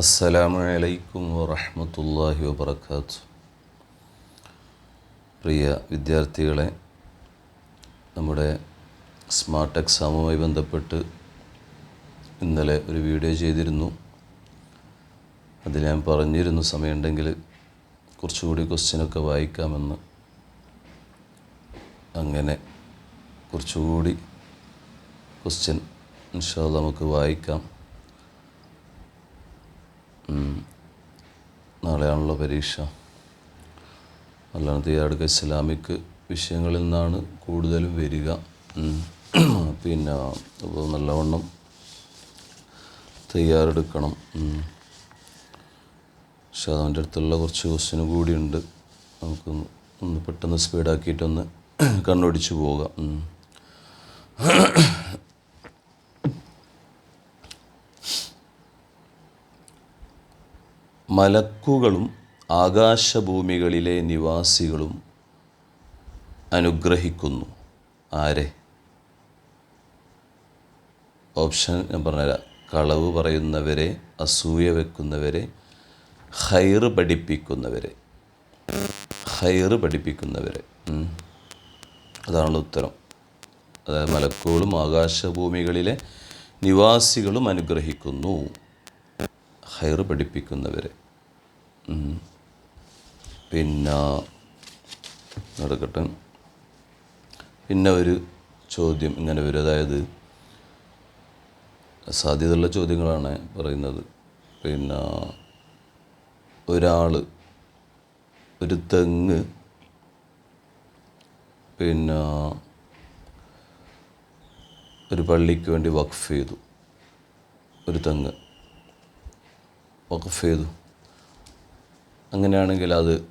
അസ്സലാമു അലൈക്കും വറഹമത്തല്ലാഹി വബർക്കാത്തു പ്രിയ വിദ്യാർത്ഥികളെ നമ്മുടെ സ്മാർട്ട് എക്സാമുമായി ബന്ധപ്പെട്ട് ഇന്നലെ ഒരു വീഡിയോ ചെയ്തിരുന്നു. അതിൽ ഞാൻ പറഞ്ഞിരുന്നു സമയമുണ്ടെങ്കിൽ കുറച്ചുകൂടി ക്വസ്റ്റ്യനൊക്കെ വായിക്കാമെന്ന്. അങ്ങനെ കുറച്ചുകൂടി ക്വസ്റ്റ്യൻ ഇൻഷാല്ല നമുക്ക് വായിക്കാം. നാളെയാണല്ലോ പരീക്ഷ. അല്ലാതെ തയ്യാറെടുക്ക ഇസ്ലാമിക് വിഷയങ്ങളിൽ നിന്നാണ് കൂടുതലും വരിക. പിന്നെ അപ്പോൾ നല്ലവണ്ണം തയ്യാറെടുക്കണം. പക്ഷെ അതിന്റെ അടുത്തുള്ള കുറച്ച് ക്വസ്റ്റ്യനും കൂടിയുണ്ട്. നമുക്ക് ഒന്ന് പെട്ടെന്ന് സ്പീഡാക്കിയിട്ടൊന്ന് കണ്ണോടിച്ച് പോകാം. മലക്കുകളും ആകാശഭൂമികളിലെ നിവാസികളും അനുഗ്രഹിക്കുന്നു. ആരെ? ഓപ്ഷൻ ഞാൻ പറഞ്ഞുതരാം. കളവ് പറയുന്നവരെ അസൂയ വെക്കുന്നവരെ ഹൈർ പഠിപ്പിക്കുന്നവരെ. ഹൈർ പഠിപ്പിക്കുന്നവരെ. അതാണല്ലോ ഉത്തരം. അതായത് മലക്കുകളും ആകാശഭൂമികളിലെ നിവാസികളും അനുഗ്രഹിക്കുന്നു. ഹൈർ പഠിപ്പിക്കുന്നവരെ. പിന്നെ നടക്കട്ടെ. പിന്നെ ഒരു ചോദ്യം ഇങ്ങനെ വരും. അതായത് സാധ്യതയുള്ള ചോദ്യങ്ങളാണ് പറയുന്നത്. പിന്നെ ഒരാൾ ഒരു തെങ്ങ് പിന്നെ ഒരു പള്ളിക്ക് വേണ്ടി വഖഫ് ചെയ്തു. ഒരു തെങ്ങ്. വഖഫ് ചെയ്തു. അങ്ങനെയാണെങ്കിൽ അത്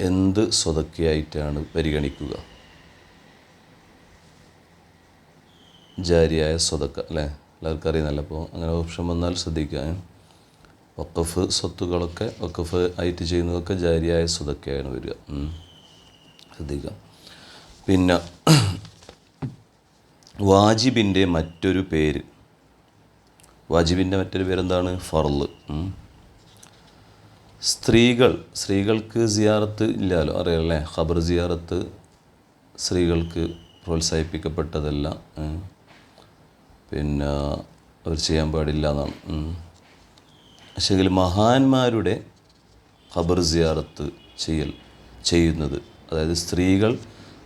എന്ത് സ്വതക്കയായിട്ടാണ് പരിഗണിക്കുക? ജാരിയായ സ്വതക്ക അല്ലേ? എല്ലാവർക്കും അറിയുന്നല്ലോ അപ്പോൾ അങ്ങനെ ഓപ്ഷൻ വന്നാൽ ശ്രദ്ധിക്കുക. വക്കഫ് സ്വത്തുകളൊക്കെ വഖഫ് ആയിട്ട് ചെയ്യുന്നതൊക്കെ ജാരിയായ സ്വതക്കയാണ് വരിക. ശ്രദ്ധിക്കുക. പിന്നെ വാജിബിന്റെ മറ്റൊരു പേര്. വാജിബിന്റെ മറ്റൊരു പേരെന്താണ്? ഫർൾ. സ്ത്രീകൾ സ്ത്രീകൾക്ക് സിയാറത്ത് ഇല്ലല്ലോ അറിയാലേ ഖബർ സിയാറത്ത് സ്ത്രീകൾക്ക് പ്രോത്സാഹിപ്പിക്കപ്പെട്ടതല്ല. പിന്നെ അവർ ചെയ്യാൻ പാടില്ല എന്നാണ്. പക്ഷേങ്കിൽ മഹാന്മാരുടെ ഖബർ സിയാറത്ത് ചെയ്യൽ ചെയ്യുന്നത് അതായത് സ്ത്രീകൾ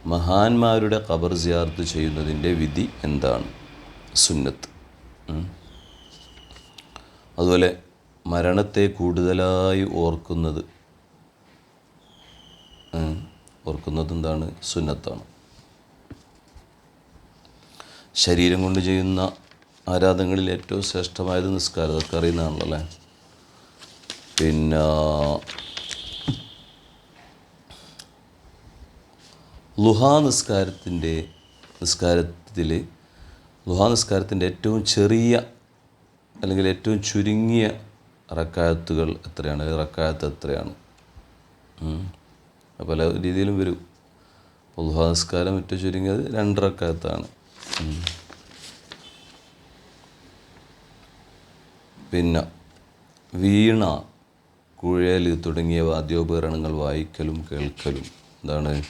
മഹാന്മാരുടെ ഖബർ സിയാറത്ത് ചെയ്യുന്നതിന്റെ വിധി എന്താണ്? സുന്നത്ത്. അതുപോലെ മരണത്തെ കൂടുതലായി ഓർക്കുന്നത് ഓർക്കുന്നത് എന്താണ്? സുന്നത്താണ്. ശരീരം കൊണ്ട് ചെയ്യുന്ന ആരാധനകളിൽ ഏറ്റവും ശ്രേഷ്ഠമായത് നിസ്കാരം അതൊക്കെ അറിയുന്നതാണല്ലോ അല്ലേ? പിന്നെ ലുഹാ നിസ്കാരത്തിന്റെ നിസ്കാരത്തിൽ ലുഹാ നിസ്കാരത്തിന്റെ ഏറ്റവും ചെറിയ അല്ലെങ്കിൽ ഏറ്റവും ചുരുങ്ങിയ റക്കായത്തുകൾ എത്രയാണ്? റക്കായത്ത് എത്രയാണ്. പല രീതിയിലും വരും. പൊതുഹാസ്കാരം ഏറ്റവും ചുരുങ്ങിയത് രണ്ട് റക്കായത്താണ്. പിന്നെ വീണ കുഴൽ തുടങ്ങിയ വാദ്യോപകരണങ്ങൾ വായിക്കലും കേൾക്കലും. എന്താണ്?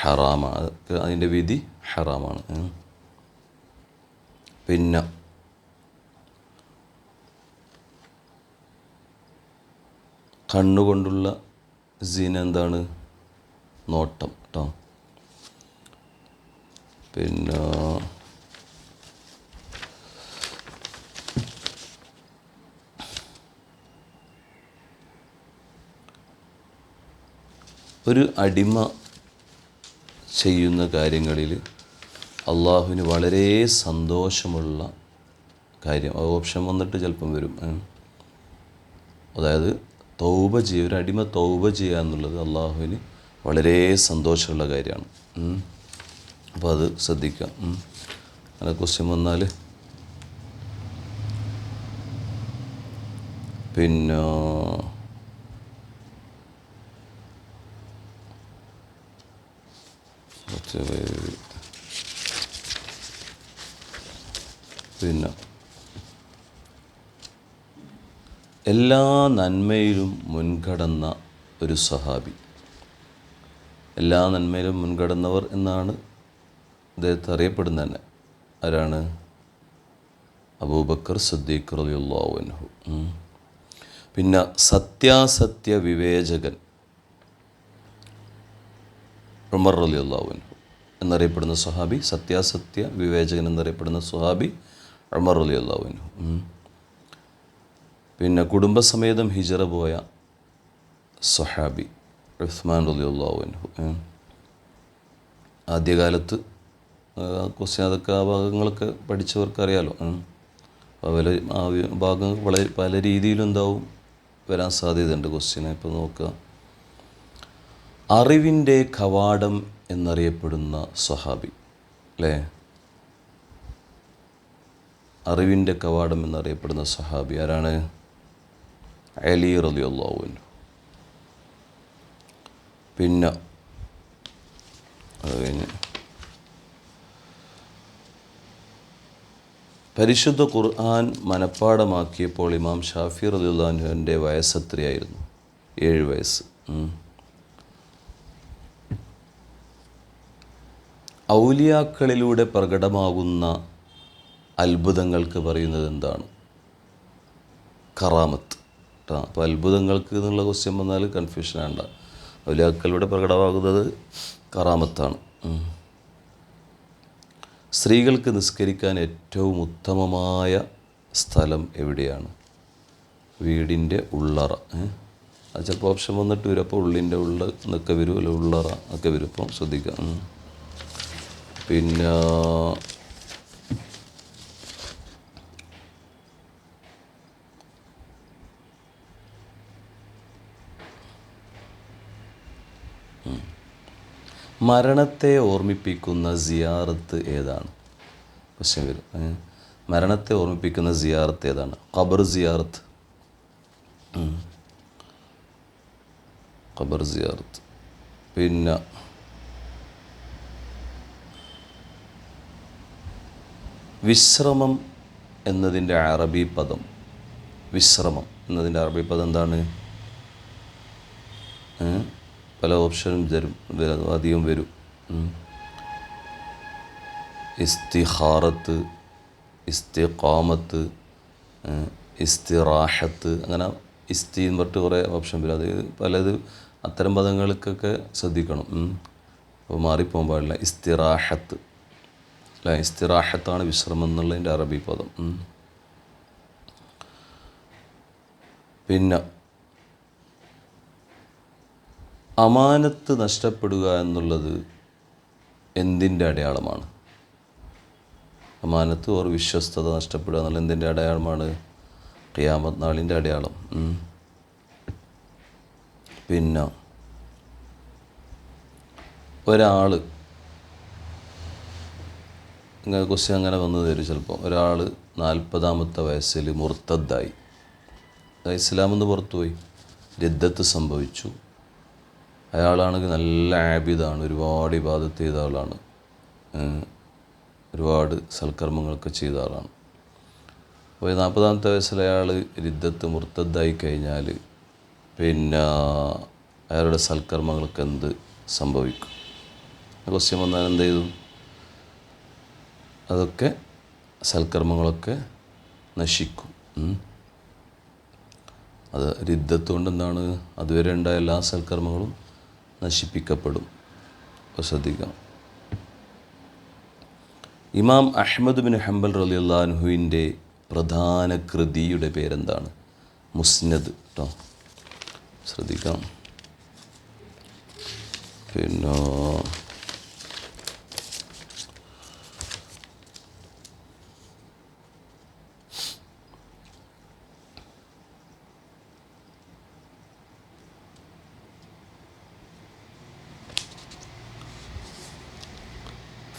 ഹറാമാണ്. അതിന്റെ വിധി ഹറാമാണ്. പിന്നെ കണ്ണുകൊണ്ടുള്ള സീന എന്താണ്? നോട്ടം കേട്ടോ പിന്നെ ഒരു അടിമ ചെയ്യുന്ന കാര്യങ്ങളിൽ അള്ളാഹുവിന് വളരെ സന്തോഷമുള്ള കാര്യം. ഓപ്ഷൻ വന്നിട്ട് ചിലപ്പം വരും. അതായത് തൗബ ചെയ്യുക ഒരു അടിമ തൗബ ചെയ്യുക എന്നുള്ളത് അള്ളാഹുവിന് വളരെ സന്തോഷമുള്ള കാര്യമാണ്. അപ്പോൾ അത് ശ്രദ്ധിക്കാം. അങ്ങനെ ക്വസ്റ്റ്യൻ വന്നാൽ പിന്നെ? പിന്നെ? എല്ലാ നന്മയിലും മുൻകടന്ന ഒരു സഹാബി. എല്ലാ നന്മയിലും മുൻകടന്നവർ എന്നാണ് അദ്ദേഹത്തെ അറിയപ്പെടുന്നത് തന്നെ ആരാണ്? അബൂബക്കർ സദ്ദീഖ് ഉം. പിന്നെ സത്യാസത്യ വിവേചകൻ ഉമർ അൻഹു എന്നറിയപ്പെടുന്ന സുഹാബി സത്യാസത്യ വിവേചകൻ എന്നറിയപ്പെടുന്ന സ്വഹാബി ഉമർ ഉം. പിന്നെ കുടുംബസമേതം ഹിജറ പോയ സൊഹാബി ഉസ്മാൻ ഉം. ആദ്യകാലത്ത് ക്വസ്റ്റ്യൻ അതൊക്കെ ആ ഭാഗങ്ങളൊക്കെ പഠിച്ചവർക്ക് അറിയാലോ ഉം. അപ്പോൾ പല ആ ഭാഗങ്ങൾ വളരെ പല രീതിയിലും എന്താവും വരാൻ സാധ്യതയുണ്ട് ക്വസ്റ്റ്യനെ ഇപ്പോൾ നോക്കുക. അറിവിന്റെ കവാടം എന്നറിയപ്പെടുന്ന സ്വഹാബി അല്ലേ? അറിവിന്റെ കവാടം എന്നറിയപ്പെടുന്ന സഹാബി ആരാണ്? അലി അൻഹു. പിന്നെ അത് കഴിഞ്ഞ്. പരിശുദ്ധ ഖുർആൻ മനഃപ്പാടമാക്കിയപ്പോൾ ഇമാം ഷാഫി റളിയല്ലാഹുവിന്റെ വയസ്സ് എത്രയായിരുന്നു? ഏഴ് വയസ്സ്. ഔലിയാക്കളിലൂടെ പ്രകടമാകുന്ന അത്ഭുതങ്ങൾക്ക് പറയുന്നത് എന്താണ്? കറാമത്ത്. കേട്ടോ അപ്പോൾ അത്ഭുതങ്ങൾക്ക് എന്നുള്ള ക്വസ്റ്റ്യൻ വന്നാൽ കൺഫ്യൂഷൻ വേണ്ട. ഔലിയാക്കളിലൂടെ പ്രകടമാകുന്നത് കറാമത്താണ്. സ്ത്രീകൾക്ക് നിസ്കരിക്കാൻ ഏറ്റവും ഉത്തമമായ സ്ഥലം എവിടെയാണ്? വീടിന്റെ ഉള്ളറ? അത് ചിലപ്പോൾ ഓപ്ഷൻ വന്നിട്ട് വരും. അപ്പോൾ ഉള്ളിന്റെ ഉള്ള എന്നൊക്കെ വരും ഉള്ളറ ഒക്കെ വരും. അപ്പം ശ്രദ്ധിക്കാം. പിന്നെ മരണത്തെ ഓർമ്മിപ്പിക്കുന്ന സിയാറത്ത് ഏതാണ്? ക്വസ്റ്റ്യൻ വരും. മരണത്തെ ഓർമ്മിപ്പിക്കുന്ന സിയാറത്ത് ഏതാണ്? ഖബർ സിയാറത്ത്. ഖബർ സിയാറത്ത്. പിന്നെ വിശ്രമം എന്നതിന്റെ അറബി പദം. വിശ്രമം എന്നതിന്റെ അറബി പദം എന്താണ്? പല ഓപ്ഷനും തരും അധികം വരും. ഇസ്തിഹാറത്ത് ഇസ്തിഖാമത്ത് ഇസ്തി ഇസ്തിറാഹത്ത് അങ്ങനെ ഇസ്തി എന്ന് പറഞ്ഞിട്ട് കുറേ ഓപ്ഷൻ വരും. അത് പലത് അത്തരം പദങ്ങൾക്കൊക്കെ ശ്രദ്ധിക്കണം. അപ്പോൾ മാറിപ്പോകാൻ പാടില്ല. ഇസ്തിറാഹത്ത്. അല്ല? ഇസ്തിറാഹത്താണ് വിശ്രമം എന്നുള്ളതിന്റെ അറബി പദം. പിന്നെ അമാനത്ത് നഷ്ടപ്പെടുക എന്നുള്ളത് എന്തിന്റെ അടയാളമാണ്? അമാനത്ത് ഓർ വിശ്വസ്തത നഷ്ടപ്പെടുക എന്നുള്ള എന്തിന്റെ അടയാളമാണ്? ഖിയാമത്ത് നാളിന്റെ അടയാളം. പിന്നെ ഒരാൾ ഇങ്ങനെ ക്വസ്റ്റ്യൻ അങ്ങനെ വന്നു തരും ചിലപ്പോൾ ഒരാൾ നാൽപ്പതാമത്തെ വയസ്സിൽ മുർത്തദ്ദായി. ഇസ്ലാമെന്ന് പുറത്തുപോയി. രദ്ദത്ത് സംഭവിച്ചു. അയാളാണെങ്കിൽ നല്ല ആബിദാണ് ഒരുപാട് ഇബാദത്ത് ചെയ്ത ആളാണ്. ഒരുപാട് സൽക്കർമ്മങ്ങളൊക്കെ ചെയ്ത ആളാണ്. അപ്പോൾ നാൽപ്പതാമത്തെ വയസ്സിൽ അയാൾ രിദ്ധത്ത് മുർത്തദ്ദായി കഴിഞ്ഞാൽ പിന്നെ അയാളുടെ സൽക്കർമ്മങ്ങൾക്ക് എന്ത് സംഭവിക്കും? ക്വസ്റ്റ്യൻ വന്നാൽ എന്ത് ചെയ്തു? അതൊക്കെ സൽക്കർമ്മങ്ങളൊക്കെ നശിക്കും. അത് രുദ്ധത്തുകൊണ്ട് എന്താണ്? അതുവരെ ഉണ്ടായ എല്ലാ സൽക്കർമ്മങ്ങളും നശിപ്പിക്കപ്പെടും. അപ്പോൾ ശ്രദ്ധിക്കാം. ഇമാം അഹ്മദ് ബിൻ ഹംബൽ റലി അള്ളാൻഹുവിന്റെ പ്രധാന കൃതിയുടെ പേരെന്താണ്? മുസ്നദ് കേട്ടോ ശ്രദ്ധിക്കാം. പിന്നെ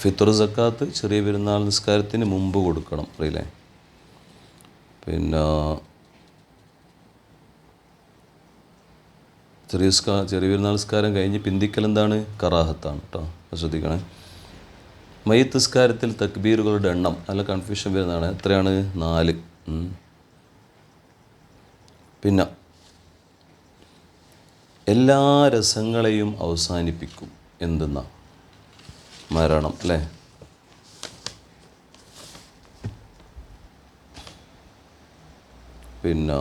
ഫിത്തർ സക്കാത്ത് ചെറിയ പെരുന്നാൾ നിസ്കാരത്തിന് മുമ്പ് കൊടുക്കണം അറിയില്ലേ? പിന്നെ ചെറിയ ചെറിയ പെരുന്നാൾ നിസ്കാരം കഴിഞ്ഞ് പിന്തിക്കൽ എന്താണ്? കറാഹത്താണ് കേട്ടോ ശ്രദ്ധിക്കണേ. മയ്യത്ത് നിസ്കാരത്തിൽ തക്ബീറുകളുടെ എണ്ണം നല്ല കൺഫ്യൂഷൻ വരുന്നതാണ്. എത്രയാണ്? നാല്. പിന്നെ എല്ലാ രസങ്ങളെയും അവസാനിപ്പിക്കും. എന്തെന്ന? മരണം അല്ലേ? പിന്നെ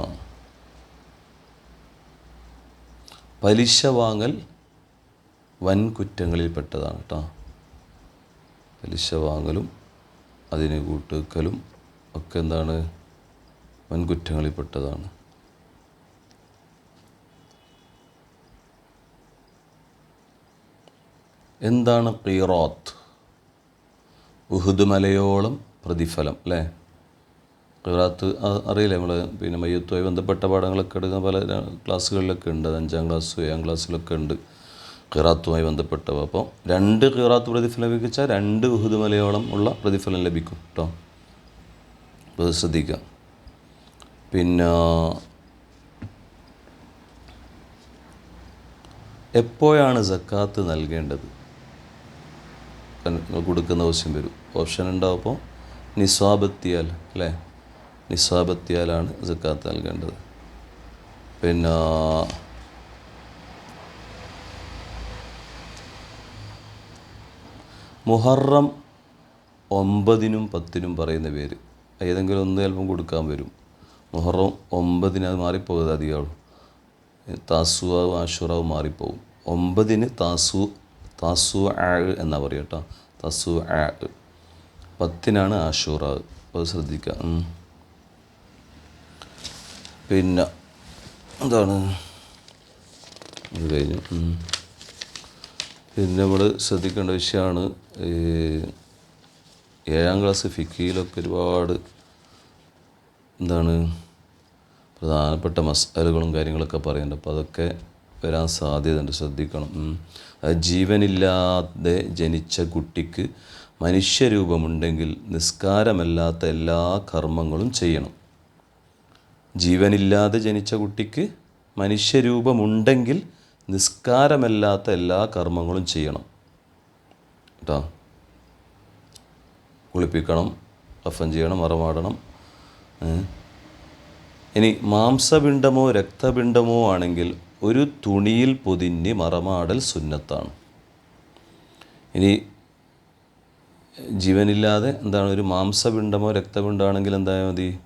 പലിശ വാങ്ങൽ വൻ കുറ്റങ്ങളിൽപ്പെട്ടതാണ് കേട്ടോ. പലിശ വാങ്ങലും അതിന് കൂട്ടുവെക്കലും ഒക്കെ എന്താണ്? വൻ കുറ്റങ്ങളിൽപ്പെട്ടതാണ് എന്താണ് ഖീറാത്ത്? ഉഹുദ് മലയോളം പ്രതിഫലം അല്ലേ? ഖിറാത്ത് അറിയില്ലേ നമ്മൾ പിന്നെ മയ്യത്തുമായി ബന്ധപ്പെട്ട പാഠങ്ങളൊക്കെ എടുക്കുന്ന പല ക്ലാസ്സുകളിലൊക്കെ ഉണ്ട്. അഞ്ചാം ക്ലാസ് ഏഴാം ക്ലാസ്സിലൊക്കെ ഉണ്ട് ഖിറാത്തുമായി ബന്ധപ്പെട്ടവ. അപ്പോൾ രണ്ട് ഖിറാത്ത് പ്രതിഫലം ലഭിച്ചാൽ രണ്ട് ഉഹുദ് മലയോളം ഉള്ള പ്രതിഫലം ലഭിക്കും കേട്ടോ അത് ശ്രദ്ധിക്കുക പിന്നെ എപ്പോഴാണ് സക്കാത്ത് നൽകേണ്ടത്? കൊടുക്കുന്ന ആവശ്യം വരും. ഓപ്ഷൻ ഉണ്ടാവുമ്പോൾ നിസ്വാബത്തിയാൽ അല്ലേ? നിസ്വാബത്തിയാലാണ് സക്കാത്ത് നൽകേണ്ടത്. പിന്നെ മുഹറം ഒമ്പതിനും പത്തിനും പറയുന്ന പേര്. ഏതെങ്കിലും ഒന്ന് ചിലപ്പം കൊടുക്കാൻ വരും. മുഹറം ഒമ്പതിന് അത് മാറിപ്പോകുന്നത് അധികം താസുവാവും ആഷുറാവും മാറിപ്പോവും. ഒമ്പതിന് താസു താസു ആ എന്നാ പറയുക കേട്ടോ തസു ആ പത്തിനാണ് ആഷൂറ അത് ശ്രദ്ധിക്കുക. പിന്നെ എന്താണ്? ഇത് കഴിഞ്ഞു. പിന്നെ നമ്മൾ ശ്രദ്ധിക്കേണ്ട വിഷയമാണ് ഏഴാം ക്ലാസ് ഫിക്കിയിലൊക്കെ ഒരുപാട് എന്താണ് പ്രധാനപ്പെട്ട മസാലകളും കാര്യങ്ങളൊക്കെ പറയുന്നുണ്ട് അപ്പോൾ അതൊക്കെ വരാൻ സാധ്യതയുണ്ട്. ശ്രദ്ധിക്കണം. അത് ജീവനില്ലാതെ ജനിച്ച കുട്ടിക്ക് മനുഷ്യരൂപമുണ്ടെങ്കിൽ നിസ്കാരമല്ലാത്ത എല്ലാ കർമ്മങ്ങളും ചെയ്യണം. ജീവനില്ലാതെ ജനിച്ച കുട്ടിക്ക് മനുഷ്യരൂപമുണ്ടെങ്കിൽ നിസ്കാരമല്ലാത്ത എല്ലാ കർമ്മങ്ങളും ചെയ്യണം. കേട്ടോ കുളിപ്പിക്കണം കഫൻ ചെയ്യണം മറമാടണം? ഇനി മാംസപിണ്ഡമോ രക്തപിണ്ഡമോ ആണെങ്കിൽ ഒരു തുണിയിൽ പൊതിഞ്ഞ് മറമാടൽ സുന്നത്താണ്. ഇനി ജീവനില്ലാതെ എന്താണ് ഒരു മാംസപിണ്ഡമോ രക്തപിണ്ഡമാണെങ്കിൽ എന്തായാൽ മതി?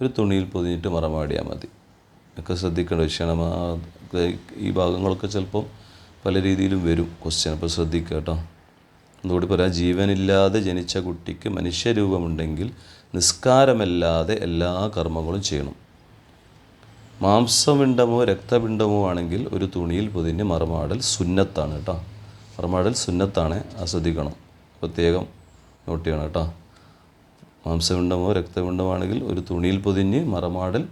ഒരു തുണിയിൽ പൊതിഞ്ഞിട്ട് മറമാടിയാൽ മതി. ഒക്കെ ശ്രദ്ധിക്കേണ്ട വിഷയമാണ് ഈ ഭാഗങ്ങളൊക്കെ ചിലപ്പോൾ പല രീതിയിലും വരും. ക്വസ്റ്റ്യൻ അപ്പോൾ ശ്രദ്ധിക്കുക കേട്ടോ. അതുകൂടി പറയാം. ജീവനില്ലാതെ ജനിച്ച കുട്ടിക്ക് മനുഷ്യരൂപമുണ്ടെങ്കിൽ നിസ്കാരമല്ലാതെ എല്ലാ കർമ്മങ്ങളും ചെയ്യണം. മാംസപിണ്ഡമോ രക്തപിണ്ഡമോ ആണെങ്കിൽ ഒരു തുണിയിൽ പൊതിഞ്ഞ് മറുമാടൽ സുന്നത്താണ് കേട്ടോ. മറുമാടൽ സുന്നത്താണ് ആസ്വദിക്കണം. പ്രത്യേകം നോട്ട് ചെയ്യണം കേട്ടോ. മാംസപിണ്ഡമോ രക്തപിണ്ഡമോ ആണെങ്കിൽ ഒരു തുണിയിൽ പൊതിഞ്ഞ് മറമാടൽ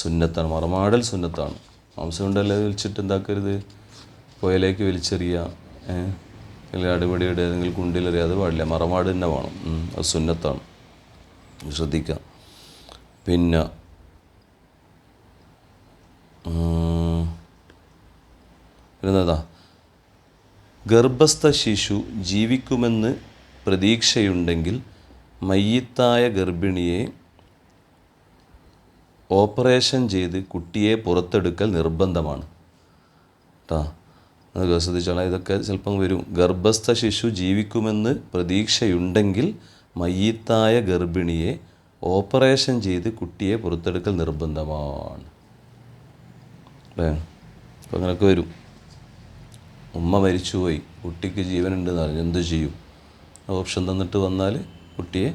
സുന്നത്താണ്. മറമാടൽ സുന്നത്താണ്. മാംസപിണ്ഡമല്ല വലിച്ചിട്ട് എന്താക്കരുത്? പുയലേക്ക് വലിച്ചെറിയുക അല്ലെങ്കിൽ അടിപൊളിയുടെ ഏതെങ്കിലും കുണ്ടിലെറിയുക അത് പാടില്ല. മറമാട് തന്നെ വേണം. അത് സുന്നത്താണ്. ശ്രദ്ധിക്കുക പിന്നെ ഉം, ഗർഭസ്ഥ ശിശു ജീവിക്കുമെന്ന് പ്രതീക്ഷയുണ്ടെങ്കിൽ മയ്യത്തായ ഗർഭിണിയെ ഓപ്പറേഷൻ ചെയ്ത് കുട്ടിയെ പുറത്തെടുക്കൽ നിർബന്ധമാണ്. കേട്ടോ ശ്രദ്ധിച്ചോളാം. ഇതൊക്കെ ചിലപ്പം വരും. ഗർഭസ്ഥ ശിശു ജീവിക്കുമെന്ന് പ്രതീക്ഷയുണ്ടെങ്കിൽ മയ്യത്തായ ഗർഭിണിയെ ഓപ്പറേഷൻ ചെയ്ത് കുട്ടിയെ പുറത്തെടുക്കൽ നിർബന്ധമാണ്. അല്ലേ അപ്പം അങ്ങനെയൊക്കെ വരും. ഉമ്മ മരിച്ചുപോയി. കുട്ടിക്ക് ജീവനുണ്ടെന്ന് പറഞ്ഞു എന്ത് ചെയ്യും? ഓപ്ഷൻ തന്നിട്ട് വന്നാൽ കുട്ടിയെ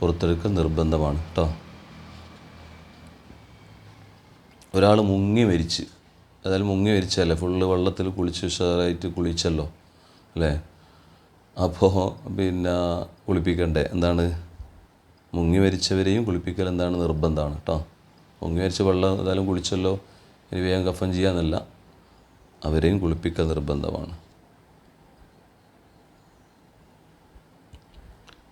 പുറത്തെടുക്കൽ നിർബന്ധമാണ് കേട്ടോ. ഒരാൾ മുങ്ങി മരിച്ച്. അതായത് മുങ്ങി മരിച്ചല്ലേ ഫുള്ള് വെള്ളത്തിൽ കുളിച്ച് ഉഷാറായിട്ട് കുളിച്ചല്ലോ അല്ലേ? അപ്പോൾ പിന്നെ കുളിപ്പിക്കണ്ടേ? എന്താണ്? മുങ്ങി മരിച്ചവരെയും കുളിപ്പിക്കൽ എന്താണ് നിർബന്ധമാണ് കേട്ടോ. മുങ്ങി മരിച്ച വെള്ളം ഏതായാലും കുളിച്ചല്ലോ. ഇനി വേഗം കഫൻ ചെയ്യാന്നല്ല അവരെയും കുളിപ്പിക്കാൻ നിർബന്ധമാണ്.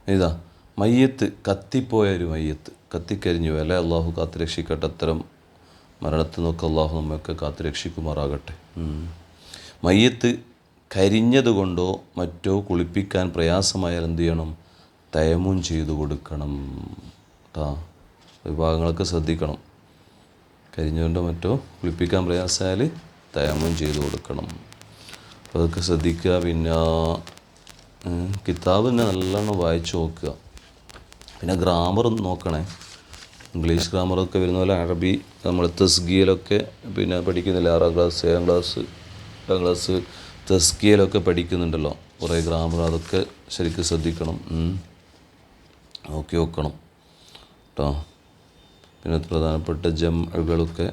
ഇതാ മയ്യത്ത് കത്തിപ്പോയ ഒരു മയ്യത്ത്. കത്തിക്കരിഞ്ഞു അല്ലെ അള്ളാഹു കാത്തു രക്ഷിക്കട്ടെ അത്തരം മരണത്തിൽ നിന്നൊക്കെ അള്ളാഹു നമ്മയൊക്കെ കാത്തു രക്ഷിക്കുമാറാകട്ടെ മയ്യത്ത് കരിഞ്ഞതുകൊണ്ടോ മറ്റോ കുളിപ്പിക്കാൻ പ്രയാസമായാൽ എന്ത് ചെയ്യണം? തയമും ചെയ്തു കൊടുക്കണം. കേട്ടോ വിഭാഗങ്ങളൊക്കെ ശ്രദ്ധിക്കണം. കരിഞ്ഞുകൊണ്ടോ മറ്റോ കുളിപ്പിക്കാൻ പ്രയാസമായാൽ തയാമം ചെയ്ത് കൊടുക്കണം. അപ്പോൾ അതൊക്കെ ശ്രദ്ധിക്കുക. പിന്നെ കിതാബ് തന്നെ നല്ലോണം വായിച്ച് നോക്കുക. പിന്നെ ഗ്രാമർ നോക്കണേ. ഇംഗ്ലീഷ് ഗ്രാമറൊക്കെ വരുന്ന പോലെ അറബി നമ്മൾ തസ്ഗിയലൊക്കെ പിന്നെ പഠിക്കുന്നില്ല. ആറാം ക്ലാസ് ഏഴാം ക്ലാസ് എട്ടാം ക്ലാസ് തസ്കിയലൊക്കെ പഠിക്കുന്നുണ്ടല്ലോ. കുറേ ഗ്രാമർ അതൊക്കെ ശരിക്കും ശ്രദ്ധിക്കണം. നോക്കി നോക്കണം കേട്ടോ പിന്നെ പ്രധാനപ്പെട്ട ജംഅകളൊക്കെ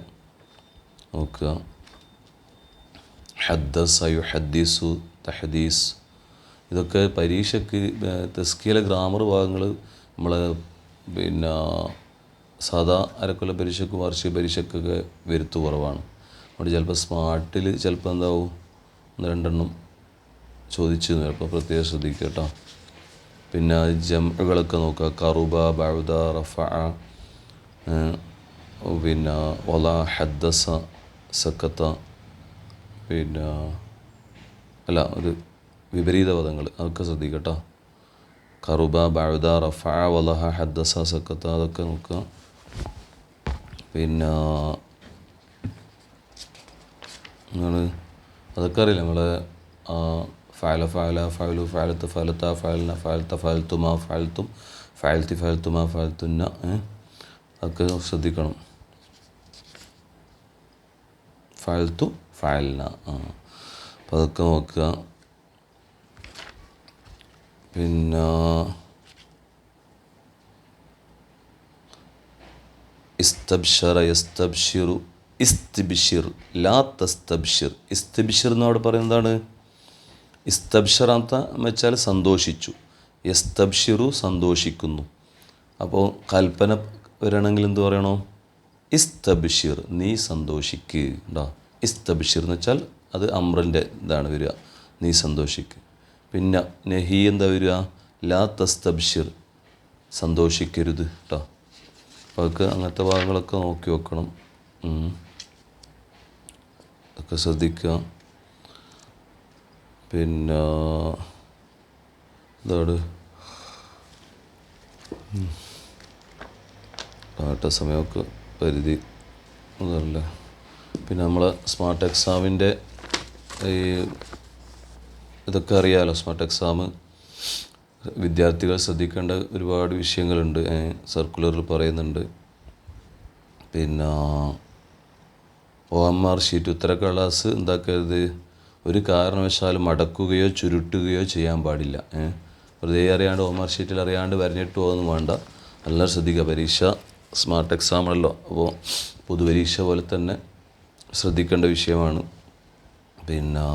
നോക്കുക. ഹദ്ദസ് അയു ഹദ്ദീസു തഹദീസ്. ഇതൊക്കെ പരീക്ഷയ്ക്ക് തെസ്കിയിലെ ഗ്രാമർ ഭാഗങ്ങൾ നമ്മൾ പിന്നെ സാധാ അരക്കൊല്ല പരീക്ഷയ്ക്ക് വാർഷിക പരീക്ഷയ്ക്കൊക്കെ വരുത്തു കുറവാണ്. അതുകൊണ്ട് ചിലപ്പോൾ സ്മാർട്ടിൽ ചിലപ്പോൾ എന്താവും? ഒന്ന് രണ്ടെണ്ണം ചോദിച്ചു ചിലപ്പോൾ പ്രത്യേകം ശ്രദ്ധിക്കുക കേട്ടോ. പിന്നെ ജംകളൊക്കെ നോക്കുക. കറുബ ബഴുദ റഫ പിന്നെ ഒല ഹദ്ദസ സക്കത്ത പിന്നെ അല്ല ഒരു വിപരീത പദങ്ങൾ അതൊക്കെ ശ്രദ്ധിക്കട്ടോ കറുബ ബഴുദ റഫ വലഹ ഹദ്ദസ സക്കത്ത അതൊക്കെ നോക്കുക പിന്നെ നിങ്ങൾ അതൊക്കെ അറിയില്ല നമ്മളെ ഫാല ഫാല ഫാലു ഫാലത്ത് ഫാലത്ത ഫാലിന ഫാലത്ത ഫാലത്തുമ ഫാലത്തും ഫാലത്തി ഫാലത്തുമ ഫാലത്തുന്ന ഏ? അതൊക്കെ ശ്രദ്ധിക്കണം. ഫയൽത്തു ഫയലിന അപ്പം അതൊക്കെ നോക്കുക. പിന്നെ ഇസ്തബ്ഷറ യസ്തബ്ഷിറു ഇസ്തിബിഷിർ ലാ തസ്തബ്ഷിർ ഇസ്തിബിഷിർ എന്നവിടെ പറയുന്നതാണ് ഇസ്തബ്ഷറാത്ത വെച്ചാൽ സന്തോഷിച്ചു. യസ്തബ്ഷിറു സന്തോഷിക്കുന്നു. അപ്പോൾ കൽപ്പന വരണമെങ്കിൽ എന്ത് പറയണോ? ഇസ്തബിഷിർ നീ സന്തോഷിക്ക്. കേട്ടോ ഇസ്തബിഷിർ എന്ന് വെച്ചാൽ അത് അമ്രന്റെ ഇതാണ് വരിക. നീ സന്തോഷിക്ക്. പിന്നെ നെഹി എന്താ വരിക? ലാ തസ്തബിഷിർ സന്തോഷിക്കരുത്. കേട്ടോ അപ്പോൾ അതൊക്കെ അങ്ങനത്തെ ഭാഗങ്ങളൊക്കെ നോക്കി വെക്കണം. അതൊക്കെ ശ്രദ്ധിക്കുക. പിന്നെ എന്താണ് പാട്ട സമയമൊക്കെ പരിധി അതല്ല പിന്നെ നമ്മൾ സ്മാർട്ട് എക്സാമിന്റെ ഈ ഇതൊക്കെ അറിയാമല്ലോ സ്മാർട്ട് എക്സാം വിദ്യാർത്ഥികൾ ശ്രദ്ധിക്കേണ്ട ഒരുപാട് വിഷയങ്ങളുണ്ട്. സർക്കുലറിൽ പറയുന്നുണ്ട്. പിന്നെ ഒ എം ആർ ഷീറ്റ് ഉത്തര ക്ലാസ് എന്താക്കരുത്? ഒരു കാരണവശാലും മടക്കുകയോ ചുരുട്ടുകയോ ചെയ്യാൻ പാടില്ല. വെറുതെ അറിയാണ്ട് ഒ എം ആർ ഷീറ്റിൽ അറിയാണ്ട് വരഞ്ഞിട്ട് പോകുന്നു വേണ്ട. നല്ല ശ്രദ്ധിക്കുക. പരീക്ഷ സ്മാർട്ട് എക്സാം ആണല്ലോ അപ്പോൾ പൊതുപരീക്ഷ പോലെ തന്നെ ശ്രദ്ധിക്കേണ്ട വിഷയമാണ്. പിന്നെ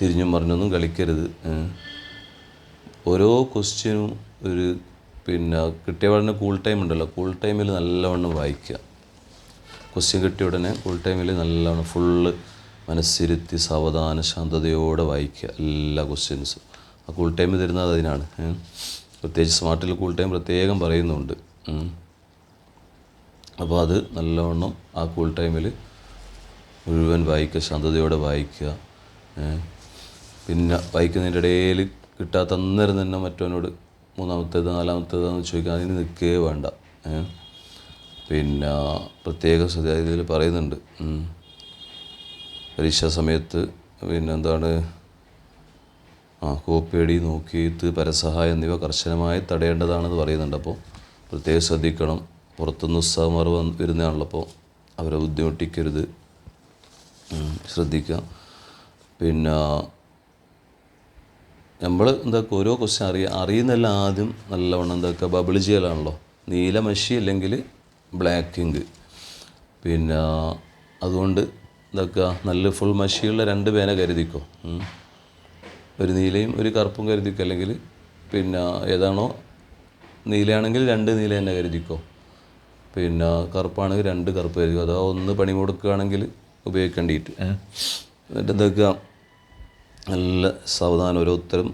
തിരിഞ്ഞും പറഞ്ഞൊന്നും കളിക്കരുത്. ഓരോ ക്വസ്റ്റ്യനും ഒരു പിന്നെ കിട്ടിയ ഉടനെ കൂൾ ടൈം ഉണ്ടല്ലോ. കൂൾ ടൈമിൽ നല്ലവണ്ണം വായിക്കുക. ക്വസ്റ്റ്യൻ കിട്ടിയ ഉടനെ കൂൾ ടൈമിൽ നല്ലവണ്ണം ഫുള്ള് മനസ്സിരുത്തി സാവധാന ശാന്തതയോടെ വായിക്കുക. എല്ലാ ക്വസ്റ്റ്യൻസും. ആ കൂൾ ടൈം തരുന്നത് അതിനാണ്. പ്രത്യേകിച്ച് സ്മാർട്ടിൽ കൂൾ ടൈം പ്രത്യേകം പറയുന്നുണ്ട്. അപ്പോൾ അത് നല്ലവണ്ണം ആ കൂൾ ടൈമിൽ മുഴുവൻ വായിക്കുക ശാന്തതയോടെ വായിക്കുക പിന്നെ വായിക്കുന്നതിന്റെ ഇടയിൽ കിട്ടാത്ത അന്നേരം തന്നെ മറ്റവനോട് മൂന്നാമത്തേത് നാലാമത്തേതാന്ന് ചോദിക്കാൻ അതിന് നിൽക്കുകയേ വേണ്ട പിന്നെ പ്രത്യേക ശ്രദ്ധ ഇതിൽ പറയുന്നുണ്ട്. പരീക്ഷാ സമയത്ത് പിന്നെ എന്താണ് ആ കോപ്പിയടി നോക്കിയിത്ത് പരസഹായം എന്നിവ കർശനമായി തടയേണ്ടതാണെന്ന് പറയുന്നുണ്ട്. അപ്പോൾ പ്രത്യേകം ശ്രദ്ധിക്കണം. പുറത്തുനിന്ന് ഉത്സാഹമാർ വന്ന് വരുന്നതാണല്ലോ അവരെ ബുദ്ധിമുട്ടിക്കരുത്. ശ്രദ്ധിക്കാം പിന്നെ നമ്മൾ എന്താക്കുക ഓരോ ക്വസ്റ്റ്യൻ അറിയ അറിയുന്നെല്ലാം ആദ്യം നല്ലവണ്ണം എന്താക്കുക ബബിൾ ചെയ്യലാണല്ലോ. നീല മഷി അല്ലെങ്കിൽ ബ്ലാക്ക് ഇങ്ക്. പിന്നെ അതുകൊണ്ട് എന്താക്കുക നല്ല ഫുൾ മഷിയുള്ള രണ്ട് പേന കരുതിക്കോ. ഒരു നീലയും ഒരു കറുപ്പും കരുതിക്കോ? അല്ലെങ്കിൽ പിന്നെ ഏതാണോ? നീലയാണെങ്കിൽ രണ്ട് നീല തന്നെ കരുതിക്കോ? പിന്നെ കറുപ്പാണെങ്കിൽ രണ്ട് കറുപ്പ് കരുതിക്കോ? അതോ ഒന്ന് പണി കൊടുക്കുകയാണെങ്കിൽ ഉപയോഗിക്കേണ്ടിയിട്ട്. എന്നിട്ട് എന്താക്കുക നല്ല സാവധാനം ഓരോരുത്തരും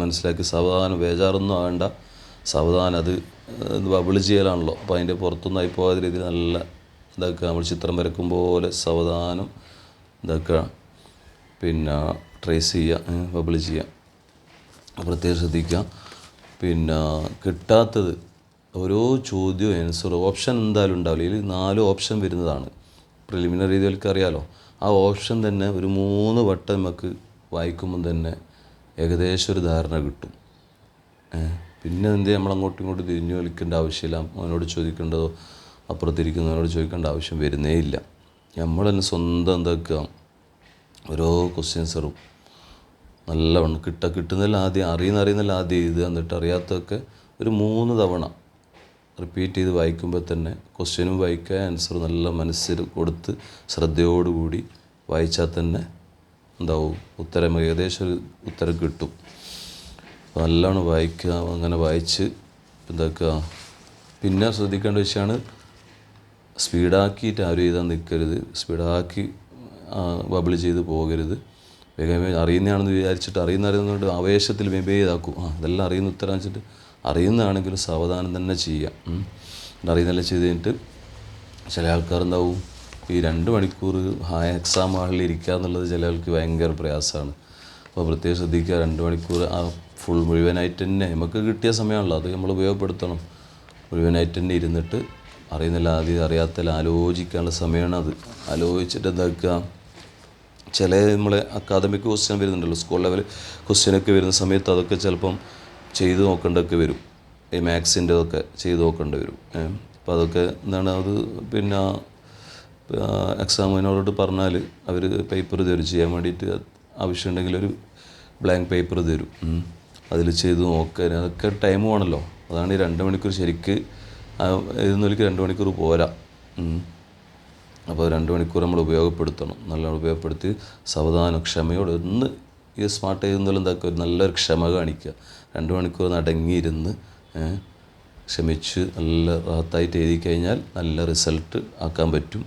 മനസ്സിലാക്കി. സാവധാനം ബേജാറൊന്നും ആകണ്ട. സാവധാനം അത് ബബിൾ ചെയ്യലാണല്ലോ. അപ്പോൾ അതിന്റെ പുറത്തൊന്നായി പോകാത്ത രീതിയിൽ നല്ല ഇതാക്കുക. നമ്മൾ ചിത്രം വരക്കും പോലെ സാവധാനം ഇതാക്കുക. പിന്നെ ട്രേസ് ചെയ്യുക പബ്ലിഷ് ചെയ്യുക. പ്രത്യേകം ശ്രദ്ധിക്കുക. പിന്നെ കിട്ടാത്തത് ഓരോ ചോദ്യവും ആൻസർ ഓപ്ഷൻ എന്തായാലും ഉണ്ടാവില്ല. ഇതിൽ നാല് ഓപ്ഷൻ വരുന്നതാണ്. പ്രിലിമിനറി ഇതിലേക്ക് അറിയാലോ. ആ ഓപ്ഷൻ തന്നെ ഒരു മൂന്ന് വട്ടം നമുക്ക് വായിക്കുമ്പം തന്നെ ഏകദേശം ഒരു ധാരണ കിട്ടും. പിന്നെ എന്ത് നമ്മൾ അങ്ങോട്ടും ഇങ്ങോട്ടും തിരിഞ്ഞു വലിക്കേണ്ട ആവശ്യമില്ല. അവനോട് ചോദിക്കേണ്ടതോ അപ്പുറത്തിരിക്കുന്നവനോട് ചോദിക്കേണ്ട ആവശ്യം വരുന്നേ ഇല്ല. നമ്മൾ തന്നെ സ്വന്തം എന്താക്കുക? ഓരോ ക്വസ്റ്റ്യൻസറും നല്ലവണ്ണം കിട്ട കിട്ടുന്നതിൽ ആദ്യം അറിയുന്ന അറിയുന്നതിൽ ആദ്യം എഴുതുക. എന്നിട്ട് അറിയാത്തതൊക്കെ ഒരു മൂന്ന് തവണ റിപ്പീറ്റ് ചെയ്ത് വായിക്കുമ്പോൾ തന്നെ ക്വസ്റ്റ്യനും വായിക്കുക ആൻസർ നല്ല മനസ്സിൽ കൊടുത്ത് ശ്രദ്ധയോടുകൂടി വായിച്ചാൽ തന്നെ എന്താവും? ഉത്തരം ഏകദേശം ഒരു ഉത്തരം കിട്ടും. നല്ലോണം വായിക്കുക അങ്ങനെ വായിച്ച് എന്താക്കുക പിന്നെ ശ്രദ്ധിക്കേണ്ട വിഷയമാണ് സ്പീഡാക്കിയിട്ട് ആരും എഴുതാൻ നിൽക്കരുത്. സ്പീഡാക്കി ബബിൾ ചെയ്ത് പോകരുത്. വേഗം വേഗം അറിയുന്നതാണെന്ന് വിചാരിച്ചിട്ട് അറിയുന്ന അറിയുന്നതുകൊണ്ട് ആവേശത്തിൽ ചെയ്താക്കും ആ ഇതെല്ലാം അറിയുന്ന ഉത്തരം വെച്ചിട്ട് അറിയുന്നതാണെങ്കിലും സാവധാനം തന്നെ ചെയ്യാം അറിയുന്നതെല്ലാം ചെയ്ത് കഴിഞ്ഞിട്ട് ചില ആൾക്കാർ എന്താവും ഈ രണ്ട് മണിക്കൂർ ഹായ എക്സാം ഹാളിൽ ഇരിക്കുക എന്നുള്ളത് ചില ആൾക്ക് ഭയങ്കര പ്രയാസമാണ്. അപ്പോൾ പ്രത്യേകം ശ്രദ്ധിക്കുക രണ്ട് മണിക്കൂർ ആ ഫുൾ മുഴുവനായിട്ട് തന്നെ നമുക്ക് കിട്ടിയ സമയമാണല്ലോ അത് നമ്മൾ ഉപയോഗപ്പെടുത്തണം. മുഴുവനായിട്ട് തന്നെ ഇരുന്നിട്ട് അറിയുന്നില്ല ആദ്യം അറിയാത്തതിൽ ആലോചിക്കാനുള്ള സമയമാണ് അത് ആലോചിച്ചിട്ട് എന്താക്കുക? ചില നമ്മൾ അക്കാദമിക് ക്വസ്റ്റ്യൻ വരുന്നുണ്ടല്ലോ സ്കൂൾ ലെവൽ ക്വസ്റ്റ്യനൊക്കെ വരുന്ന സമയത്ത് അതൊക്കെ ചിലപ്പം ചെയ്ത് നോക്കേണ്ടതൊക്കെ വരും. ഈ മാത്സിന്റെതൊക്കെ ചെയ്ത് നോക്കേണ്ടി വരും. അപ്പോൾ അതൊക്കെ എന്താണ് അത് പിന്നെ എക്സാമിനോട് പറഞ്ഞാൽ അവർ പേപ്പർ തരും. ചെയ്യാൻ വേണ്ടിയിട്ട് ആവശ്യമുണ്ടെങ്കിൽ ഒരു ബ്ലാങ്ക് പേപ്പർ തരും. അതിൽ ചെയ്ത് നോക്കാൻ അതൊക്കെ ടൈം വേണമല്ലോ അതാണ് ഈ രണ്ട് മണിക്കൂർ ശരിക്ക് എഴുതുന്നവർക്ക് രണ്ട് മണിക്കൂർ പോരാ. അപ്പോൾ രണ്ട് മണിക്കൂർ നമ്മൾ ഉപയോഗപ്പെടുത്തണം. നല്ലോണം ഉപയോഗപ്പെടുത്തി സാവധാനം ക്ഷമയോടെ ഒന്ന് ഈ സ്മാർട്ട് എഴുതുന്നതിൽ എന്താക്കുക? നല്ലൊരു ക്ഷമ കാണിക്കുക. രണ്ട് മണിക്കൂർ നടങ്ങിയിരുന്ന് ക്ഷമിച്ച് നല്ല റാത്തായിട്ട് എഴുതി കഴിഞ്ഞാൽ നല്ല റിസൾട്ട് ആക്കാൻ പറ്റും.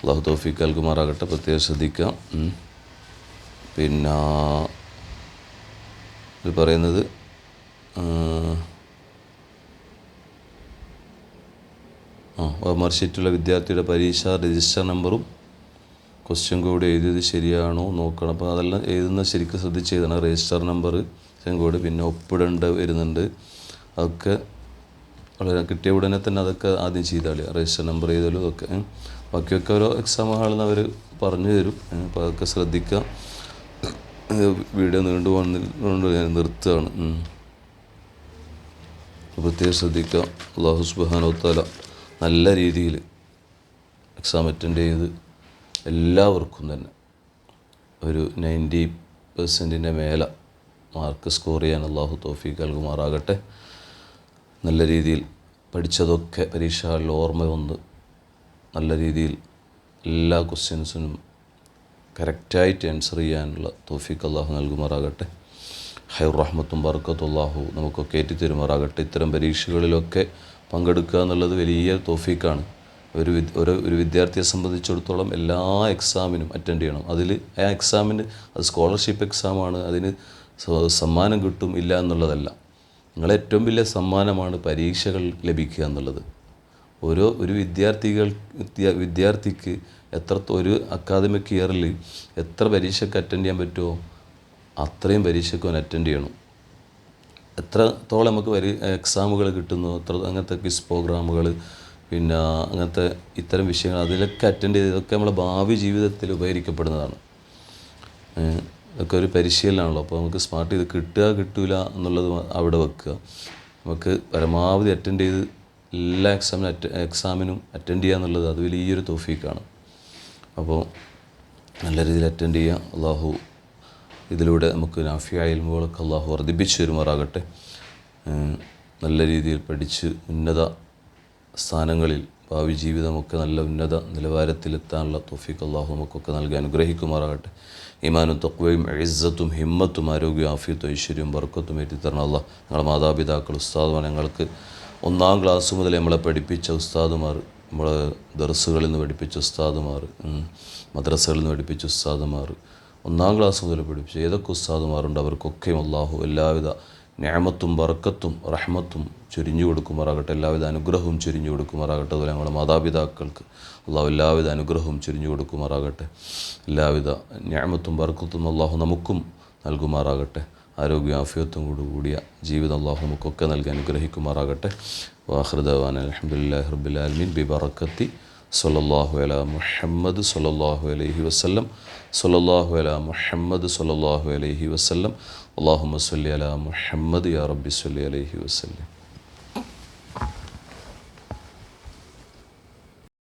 അള്ളാഹു തോഫിക്ക് അൽകുമാറാകട്ടെ പ്രത്യേകം ശ്രദ്ധിക്കാം. പിന്നെ ഇത് പറയുന്നത് ആ വിദ്യാർത്ഥിയുടെ പരീക്ഷ രജിസ്റ്റർ നമ്പറും ക്വസ്റ്റ്യൻ കോഡ് എഴുതിയത് ശരിയാണോ നോക്കണം. അപ്പോൾ അതെല്ലാം എഴുതുന്ന ശരിക്കും ശ്രദ്ധിച്ച് എഴുതണം. രജിസ്റ്റർ നമ്പർ ക്വസ്റ്റ്യൻ കോഡ് പിന്നെ ഒപ്പിടേണ്ട വരുന്നുണ്ട്. അതൊക്കെ വളരെ കിട്ടിയ ഉടനെ തന്നെ അതൊക്കെ ആദ്യം ചെയ്താൽ രജിസ്റ്റർ നമ്പർ ചെയ്താലും അതൊക്കെ ബാക്കിയൊക്കെ ഓരോ എക്സാം ഹാളിൽ അവർ പറഞ്ഞു തരും. അപ്പോൾ അതൊക്കെ ശ്രദ്ധിക്കുക വീഡിയോ നീണ്ടു വന്നുകൊണ്ട് ഞാൻ നിർത്തുകയാണ്. പ്രത്യേകം ശ്രദ്ധിക്കുക അള്ളാഹു സുബാനോത്താല നല്ല രീതിയിൽ എക്സാം അറ്റൻഡ് ചെയ്ത് എല്ലാവർക്കും തന്നെ ഒരു നയന്റി പെർസെന്റിന്റെ മേലെ മാർക്ക് സ്കോർ ചെയ്യാൻ അള്ളാഹു തോഫീക്ക് നൽകുമാറാകട്ടെ. നല്ല രീതിയിൽ പഠിച്ചതൊക്കെ പരീക്ഷകളിൽ ഓർമ്മ വന്ന് നല്ല രീതിയിൽ എല്ലാ ക്വസ്റ്റ്യൻസിനും കറക്റ്റായിട്ട് ആൻസർ ചെയ്യാനുള്ള തോഫീക്ക് അള്ളാഹു നൽകുമാറാകട്ടെ. ഹൈർ റഹ്മത്തും ബർക്കത്തും അള്ളാഹു നമുക്കൊക്കെ ഏറ്റിത്തരുമാറാകട്ടെ. ഇത്തരം പരീക്ഷകളിലൊക്കെ പങ്കെടുക്കുക എന്നുള്ളത് വലിയ തോഫീക്കാണ്. ഒരു ഒരു ഒരു വിദ്യാർത്ഥിയെ സംബന്ധിച്ചിടത്തോളം എല്ലാ എക്സാമിനും അറ്റൻഡ് ചെയ്യണം. അതിൽ ആ എക്സാമിന് അത് സ്കോളർഷിപ്പ് എക്സാമാണ് അതിന് സമ്മാനം കിട്ടും ഇല്ല എന്നുള്ളതല്ല. നിങ്ങളെ ഏറ്റവും വലിയ സമ്മാനമാണ് പരീക്ഷകൾ ലഭിക്കുക എന്നുള്ളത്. ഓരോ ഒരു വിദ്യാർത്ഥികൾ വിദ്യാർത്ഥിക്ക് എത്ര ഒരു അക്കാദമിക് ഇയറിൽ എത്ര പരീക്ഷയ്ക്ക് അറ്റൻഡ് ചെയ്യാൻ പറ്റുമോ അത്രയും പരീക്ഷയ്ക്ക് അവൻ അറ്റൻഡ് ചെയ്യണം. എത്രത്തോളം നമുക്ക് വരി എക്സാമുകൾ കിട്ടുന്നു എത്ര അങ്ങനത്തെ ക്വിസ് പ്രോഗ്രാമുകൾ പിന്നെ അങ്ങനത്തെ ഇത്തരം വിഷയങ്ങൾ അതിലൊക്കെ അറ്റൻഡ് ചെയ്ത് ഇതൊക്കെ നമ്മളെ ഭാവി ജീവിതത്തിൽ ഉപകരിക്കപ്പെടുന്നതാണ്. ഒക്കെ ഒരു പരിശീലനമാണല്ലോ. അപ്പോൾ നമുക്ക് സ്മാർട്ട് ചെയ്ത് കിട്ടുക കിട്ടില്ല എന്നുള്ളത് അവിടെ വെക്കുക. നമുക്ക് പരമാവധി അറ്റൻഡ് ചെയ്ത് എല്ലാ എക്സാമിനും അറ്റ എക്സാമിനും അറ്റൻഡ് ചെയ്യുക എന്നുള്ളത് അത് വലിയൊരു തോഫീക്കാണ്. അപ്പോൾ നല്ല രീതിയിൽ അറ്റൻഡ് ചെയ്യുക. അള്ളാഹു ഇതിലൂടെ നമുക്ക് നാഫിയായ ഇൽമുകളൊക്കെ അള്ളാഹു വർദ്ധിപ്പിച്ചു തരുമാറാകട്ടെ. ഏഹ് നല്ല രീതിയിൽ പഠിച്ച് ഉന്നത സ്ഥാനങ്ങളിൽ ഭാവി ജീവിതമൊക്കെ നല്ല ഉന്നത നിലവാരത്തിലെത്താനുള്ള തോഫിക്ക് അള്ളാഹു നമുക്കൊക്കെ നൽകി അനുഗ്രഹിക്കുമാറാകട്ടെ. ഈമാനും തക്വയും എഴുസത്തും ഹിമ്മത്തും ആരോഗ്യവും ആഫിയത്തും ഐശ്വര്യവും ബർക്കത്തും എത്തിത്തരണം അല്ല ഞങ്ങളുടെ മാതാപിതാക്കൾ ഉസ്താദുമാർ ഞങ്ങൾക്ക് ഒന്നാം ക്ലാസ് മുതൽ നമ്മളെ പഠിപ്പിച്ച ഉസ്താദുമാർ നമ്മളെ ദർസുകളിൽ നിന്ന് പഠിപ്പിച്ച ഉസ്താദുമാർ മദ്രസകളിൽ നിന്ന് പഠിപ്പിച്ച ഉസ്താദുമാർ ഒന്നാം ക്ലാസ് മുതൽ പഠിപ്പിച്ച. ഏതൊക്കെ ഉസ്താദുമാരുണ്ട്? അവർക്കൊക്കെയും അള്ളാഹു എല്ലാവിധ ഞാമത്തും വറക്കത്തും റഹ്മത്തും ചൊരിഞ്ഞു കൊടുക്കുമാറാകട്ടെ. എല്ലാവിധ അനുഗ്രഹവും ചൊരിഞ്ഞു കൊടുക്കുമാറാകട്ടെ. അതുപോലെ ഞങ്ങളുടെ മാതാപിതാക്കൾക്ക് അള്ളാഹു എല്ലാവിധ അനുഗ്രഹവും ചൊരിഞ്ഞു കൊടുക്കുമാറാകട്ടെ. എല്ലാവിധ ഞാമത്തും വറക്കത്തും അള്ളാഹു നമുക്കും നൽകുമാറാകട്ടെ. ആരോഗ്യ ആഫിയത്തും കൂടിയ ജീവിതം അള്ളാഹു നമുക്കൊക്കെ നൽകി അനുഗ്രഹിക്കുമാറാകട്ടെ. വാഹൃദവാൻ അലഹമുല്ലാ ഹർബുലാൽമീൻ ബി ബറക്കത്തി സൊല്ലാഹു അല മുഹമ്മദ് സൊല്ലാഹു അലൈഹി വസ്ലം സൊല്ലാഹു അല മുഹമ്മദ് സൊല്ലാഹു അലൈഹി വസ്ലം അള്ളാഹു സല്ലി അല മുഹമ്മദ് യാ റബ്ബി സല്ലി അലൈഹി വസ്ലം